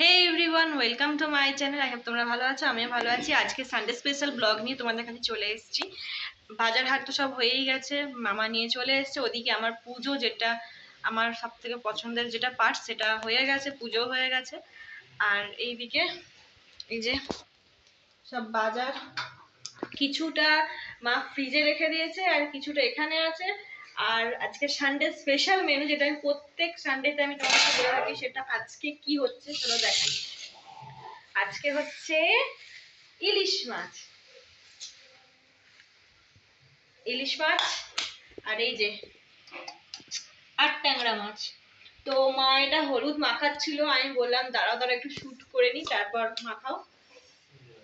Hey everyone welcome to my channel আগে তোমরা ভালো আছো, আমিও ভালো আছি। আজকে সানডে স্পেশাল ব্লগ নিয়ে তোমাদের কাছে চলে এসেছি। বাজার হাট তো সব হয়েই গেছে, মামা নিয়ে চলে এসেছে। ওদিকে আমার পুজো যেটা, আমার সব থেকে পছন্দের যেটা পার্ট সেটা হয়ে গেছে, পুজো হয়ে গেছে। আর এইদিকে, এই যে সব বাজার, কিছুটা মা ফ্রিজে রেখে দিয়েছে আর কিছুটা এখানে আছে। আর আজকে সানডে স্পেশাল মেনু যেটা আমি প্রত্যেক সানডেতে আমি তোমাকে বলে রাখি, সেটা আজকে কি হচ্ছে চলো দেখাই। আজকে হচ্ছে ইলিশ মাছ। ইলিশ মাছ আর এই যে আর ট্যাংরা মাছ। তো মা, এটা হলুদ মাখাচ্ছিল, আমি বললাম, দাঁড়াও দাঁড়াও, একটু শুট করে নি, তারপর মাখাও।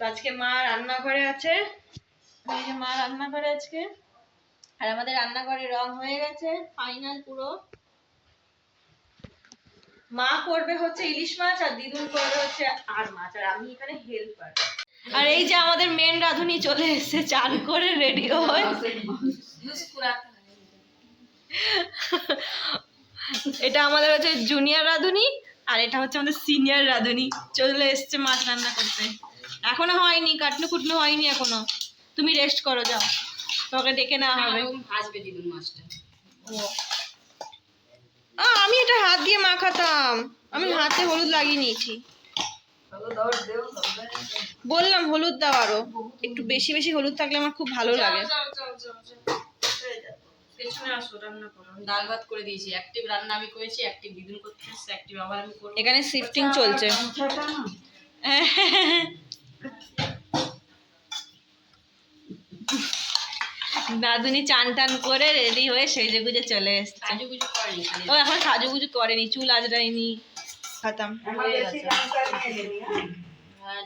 আজকে মা রান্নাঘরে আছে। মা রান্নাঘরে আজকে। আর আমাদের রান্নাঘরে রং হয়ে গেছে ফাইনাল পুরো। মা করবে হচ্ছে ইলিশ মাছ আর দিদুন করবে হচ্ছে আর মাছ, আর আমি এখানে হেল্পার আর এই যে আমাদের মেন রাঁধুনি চলে এসেছে, চান করে রেডি হয়ে। এটা আমাদের হচ্ছে জুনিয়র রাঁধুনি, আর এটা হচ্ছে আমাদের সিনিয়র রাঁধুনি। চলে এসছে মাছ রান্না করতে। এখনও হয়নি কাটনো কুটনো হয়নি এখনও। তুমি রেস্ট করো, যাও। তোমাকে ডেকে নেওয়া হবে ভাজবে দিদুন মাছটা আ, আমি এটা হাত দিয়ে মাখাতাম আমি হাতে হলুদ লাগিয়ে নিয়েছি বললাম হলুদ দাও আরও একটু বেশি বেশি হলুদ থাকলে আমার খুব ভালো লাগে পেছনে আসো রান্না করো ডাল ভাত করে দিয়েছি অ্যাক্টিভ রান্না আমি করেছি অ্যাক্টিভ দিদুন করতে এসছে অ্যাক্টিভ আবার আমি করব এখানে শিফটিং চলছে দাদুনি চান টান করে রেডি হয়ে সেজে গুজে চলে এসছে। ও এখন সাজুগুজু করেনি চুল আজরাইনি খাতাম। হয়ে। হ্যাঁ?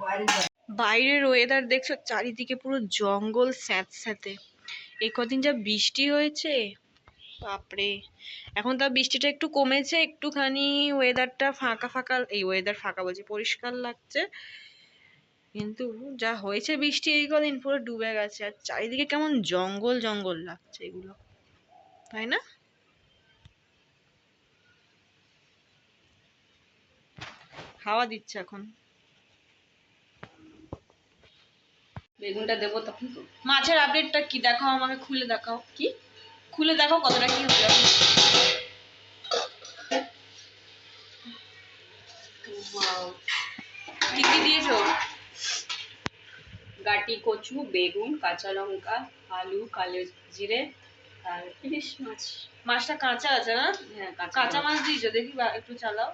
করে। বাইরের ওয়েদার দেখছ চারিদিকে পুরো জঙ্গল স্যাঁত স্যাঁতে এই কদিন যা বৃষ্টি হয়েছে বাপরে। এখন তা বৃষ্টিটা একটু কমেছে একটুখানি ওয়েদারটা ফাঁকা ফাঁকা এই ওয়েদার ফাঁকা বলছি পরিষ্কার লাগছে। কিন্তু যা হয়েছে বৃষ্টি এই কদিন পুরো ডুবে গেছে, আর চারিদিকে কেমন জঙ্গল জঙ্গল লাগছে এগুলো, তাই না? হাওয়া দিচ্ছে এখন। বেগুনটা দেবো তখন তো। মাছের আপডেটটা কি? দেখাও আমাকে, খুলে দেখাও। কি? খুলে দেখাও কতটা কি কি দিয়েছ? গাটি কচু বেগুন কাঁচা লঙ্কা আলু কালো জিরে আর ইলিশ মাছ। মাছটা কাঁচা আছে না? হ্যাঁ কাঁচা মাছ। দিয়েছ দেখি একটু চালাও।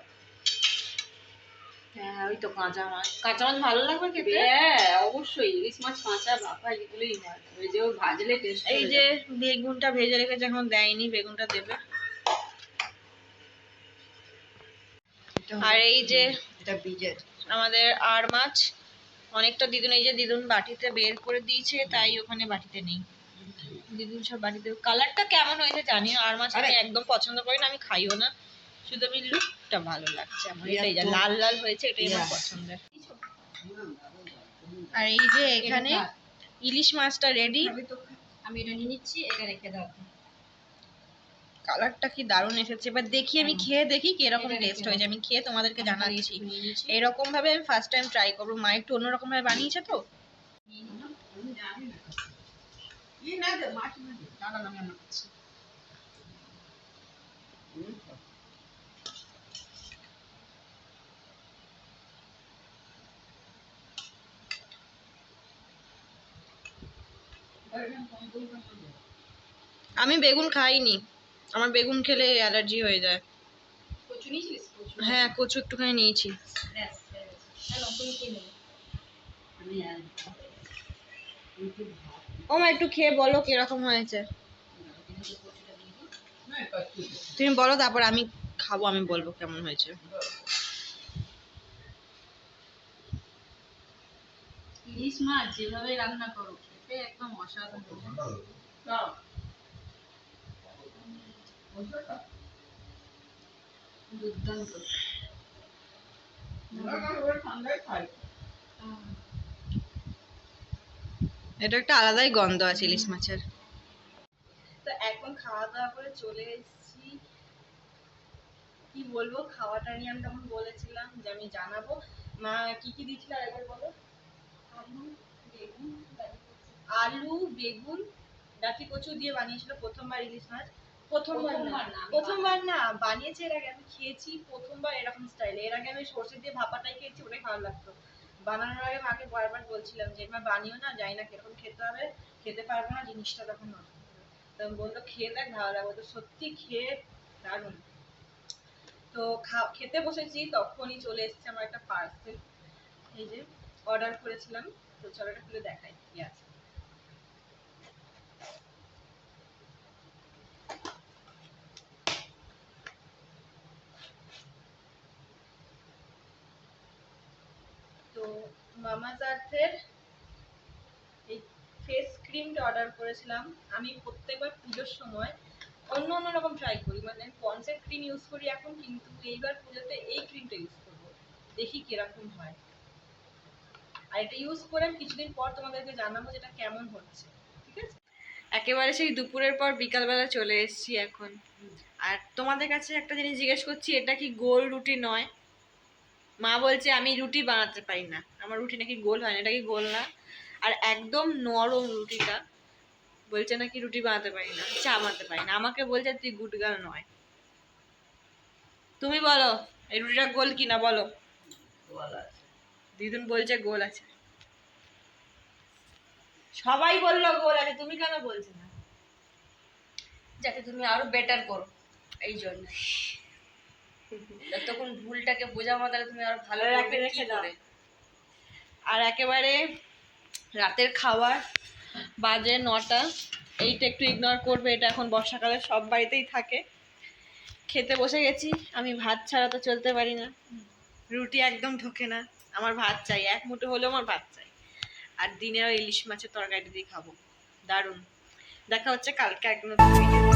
হ্যাঁ ওই তো কাঁচা মাছ। কাঁচা মাছ ভালো লাগবে খেতে? হ্যাঁ অবশ্যই। ইলিশ মাছ কাঁচা বাবা এগুলোই ওই যে ভাজলে টেস্ট এই যে বেগুনটা ভেজে রেখেছে এখন দেয়নি বেগুনটা দেবে। আর এই যে আমাদের আর মাছ। অনেকটা দিদুন এই যে দিদুন বাটিতে বের করে দিয়েছে তাই ওখানে বাটিতে নেই। দিদুন সব বাটিতে কালারটা কেমন হয়েছে জানি। আর মাছ আমি একদম পছন্দ করি না আমি খাইও না। শুধু আমি লুকটা ভালো লাগছে আমার এটাই যা লাল লাল হয়েছে এটাই আমার পছন্দের। আর এই যে এখানে ইলিশ মাছটা রেডি আমি এটা নিয়ে নিচ্ছি এটা রেখে দাও। কালারটা কি দারুণ এসেছে। এবার দেখি আমি খেয়ে দেখি কীরকম টেস্ট হয়েছে। আমি খেয়ে তোমাদেরকে জানাচ্ছি এরকম ভাবে আমি ফার্স্ট টাইম ট্রাই করব। মা একটু অন্যরকম ভাবে বানিয়েছে তো? আমি বেগুন খাইনি। আমার বেগুন খেলে অ্যালার্জি হয়ে যায়। হ্যাঁ কচু একটুখানি নিয়েছি। হয়ে ও মা একটু খেয়ে বলো কীরকম হয়েছে। তুমি বলো তারপর আমি খাব আমি বলব কেমন হয়েছে। ইলিশ মাছ যেভাবে রান্না করো খেতে একদম অসাধারণ। এটা একটা আলাদাই গন্ধ আছে ইলিশ মাছের। এখন খাওয়া দাওয়া করে চলে এসেছি। কি বলব, খাওয়াটা নিয়ে আমি তখন বলেছিলাম যে আমি জানাব। মা, কি কি দিয়েছিল আরেকবার বলো? আলু, বেগুন আলু বেগুন ডাটি কচু দিয়ে বানিয়েছিল প্রথমবার ইলিশ মাছ। প্রথমবার না। প্রথমবার না, বানিয়েছে এর আগে। আমি খেয়েছি প্রথমবার এরকম স্টাইলে এর আগে আমি সর্ষে দিয়ে ভাপাটাই খেয়েছি ওটাই ভালো লাগতো। বানানোর আগে মাকে বারবার বলছিলাম যে মা বানিও না জানি না কীরকম খেতে হবে। খেতে পারব না জিনিসটা তখন নষ্ট। তো বলল খেয়ে দেখ ভালো লাগবে। তো সত্যি খেয়ে দারুণ। তো খেতে বসেছি তখনই চলে এসেছে আমার একটা পার্সেল এই যে অর্ডার করেছিলাম। তো চলো এটা খুলে দেখাই কি আছে তো মামাজ এই ফেস ক্রিমটা অর্ডার করেছিলাম। আমি প্রত্যেকবার পুজোর সময় অন্য অন্য রকম ট্রাই করি। মানে পন্সের ক্রিম ইউজ করি এখন, কিন্তু এইবার পুজোতে এই ক্রিমটা ইউজ করব। দেখি কীরকম হয়। আর এটা ইউজ করে কিছুদিন পর তোমাদেরকে জানাব যেটা কেমন হচ্ছে। ঠিক আছে? একেবারে সেই দুপুরের পর বিকালবেলা চলে এসেছি এখন। আর তোমাদের কাছে একটা জিনিস জিজ্ঞেস করছি, এটা কি গোল রুটি নয়? মা বলছে আমি রুটি বানাতে পারি না। আমার রুটি নাকি গোল হয় না এটা কি গোল না? আর একদম নরম রুটিটা বলছে নাকি রুটি বানাতে পারি না চা বানাতে পারি না। আমাকে বলছে তুই গুড গার্ল নয়। তুমি বলো এই রুটিটা গোল কিনা বলো? দিদুন বলছে গোল আছে। সবাই বলল গোল আছে। তুমি কেন বলছো না? যাতে তুমি আরও বেটার করো এই জন্য। যতক্ষণ ভুলটাকে বোঝাবো তাহলে তুমি আরও ভালো রাখে রেখে দাও। আর একেবারে রাতের খাবার বাজে নটা এইটা একটু ইগনোর করবে এটা এখন বর্ষাকালে সব বাড়িতেই থাকে। খেতে বসে গেছি আমি ভাত ছাড়া তো চলতে পারি না। রুটি একদম ঢোকে না আমার ভাত চাই এক মুঠো হলেও আমার ভাত চাই। আর দিনের ইলিশ মাছের তরকারিটা দিয়ে খাব। দারুণ। দেখা হচ্ছে কালকে এক নতুন ভিডিওতে